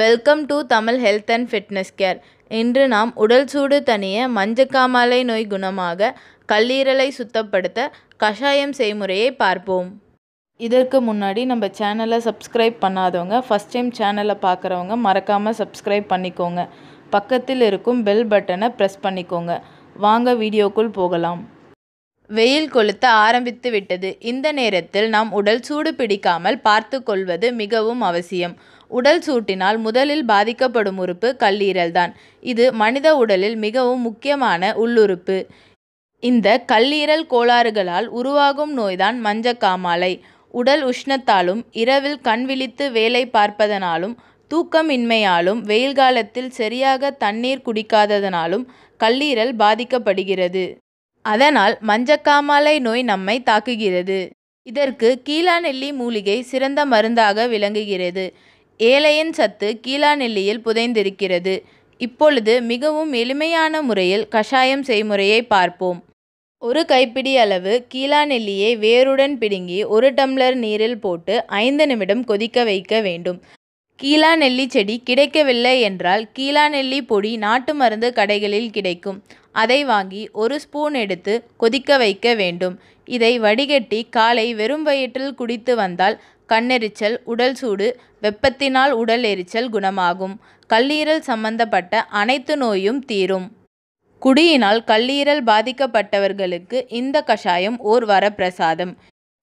Welcome to Tamil health and fitness care இன்று நாம் உடல் சூடு தனிய மஞ்சக்காமாலை நோய் குணமாக கல்லீரலை சுத்தப்படுத்த கஷாயம் செய்முறையை பார்ப்போம். இதற்கு முன்னாடி நம்ம சேனலை சப்ஸ்கிரைப் பண்ணாதவங்க ஃபஸ்ட் டைம் சேனலை பார்க்குறவங்க மறக்காமல் சப்ஸ்கிரைப் பண்ணிக்கோங்க. பக்கத்தில் இருக்கும் பெல் பட்டனை ப்ரெஸ் பண்ணிக்கோங்க. வாங்க வீடியோக்குள் போகலாம். வெயில் கொளுத்த ஆரம்பித்து விட்டது. இந்த நேரத்தில் நாம் உடல் சூடு பிடிக்காமல் பார்த்து கொள்வது மிகவும் அவசியம். உடல் சூட்டினால் முதலில் பாதிக்கப்படும் உறுப்பு கல்லீரல்தான். இது மனித உடலில் மிகவும் முக்கியமான உள்ளுறுப்பு. இந்த கல்லீரல் கோளாறுகளால் உருவாகும் நோய்தான் மஞ்சக்காமாலை. உடல் உஷ்ணத்தாலும் இரவில் கண் விழித்து வேலை பார்ப்பதனாலும் தூக்கமின்மையாலும் வெயில் காலத்தில் சரியாக தண்ணீர் குடிக்காததனாலும் கல்லீரல் பாதிக்கப்படுகிறது. அதனால் மஞ்சக்காமாலை நோய் நம்மை தாக்குகிறது. இதற்கு கீழாநெல்லி மூலிகை சிறந்த மருந்தாக விளங்குகிறது. ஏலையின் சத்து கீழாநெல்லியில் புதைந்திருக்கிறது. இப்பொழுது மிகவும் எளிமையான முறையில் கஷாயம் செய்முறையை பார்ப்போம். ஒரு கைப்பிடி அளவு கீழாநெல்லியை வேருடன் பிடுங்கி ஒரு டம்ளர் நீரில் போட்டு ஐந்து நிமிடம் கொதிக்க வைக்க வேண்டும். கீழாநெல்லி செடி கிடைக்கவில்லை என்றால் கீழாநெல்லி பொடி நாட்டு மருந்து கடைகளில் கிடைக்கும். அதை வாங்கி ஒரு ஸ்பூன் எடுத்து கொதிக்க வைக்க வேண்டும். இதை வடிகட்டி காலை வெறும் வயிற்றில் குடித்து வந்தால் கண்ணெரிச்சல் உடல் சூடு வெப்பத்தினால் உடல் எரிச்சல் குணமாகும். கல்லீரல் சம்பந்தப்பட்ட அனைத்து நோயும் தீரும். குடியினால் கல்லீரல் பாதிக்கப்பட்டவர்களுக்கு இந்த கஷாயம் ஓர் வரப்பிரசாதம்.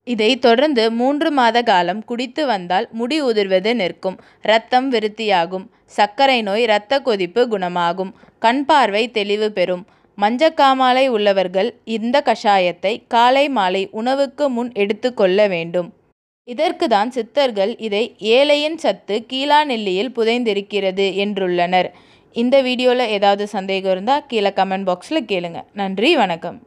இதை தொடர்ந்து மூன்று மாத காலம் குடித்து வந்தால் முடி உதிர்வது நிற்கும் இரத்தம் விருத்தியாகும். சர்க்கரை நோய் இரத்த கொதிப்பு குணமாகும். கண் பார்வை தெளிவு பெறும். மஞ்சக்காமாலை உள்ளவர்கள் இந்த கஷாயத்தை காலை மாலை உணவுக்கு முன் எடுத்துக்கொள்ள வேண்டும். இதற்கு தான் சித்தர்கள் இதை ஏழையின் சத்து கீழா நெல்லியில் புதைந்திருக்கிறது என்றுள்ளனர். இந்த வீடியோவில் ஏதாவது சந்தேகம் இருந்தால் கீழே கமெண்ட் பாக்ஸில் கேளுங்கள் நன்றி வணக்கம்.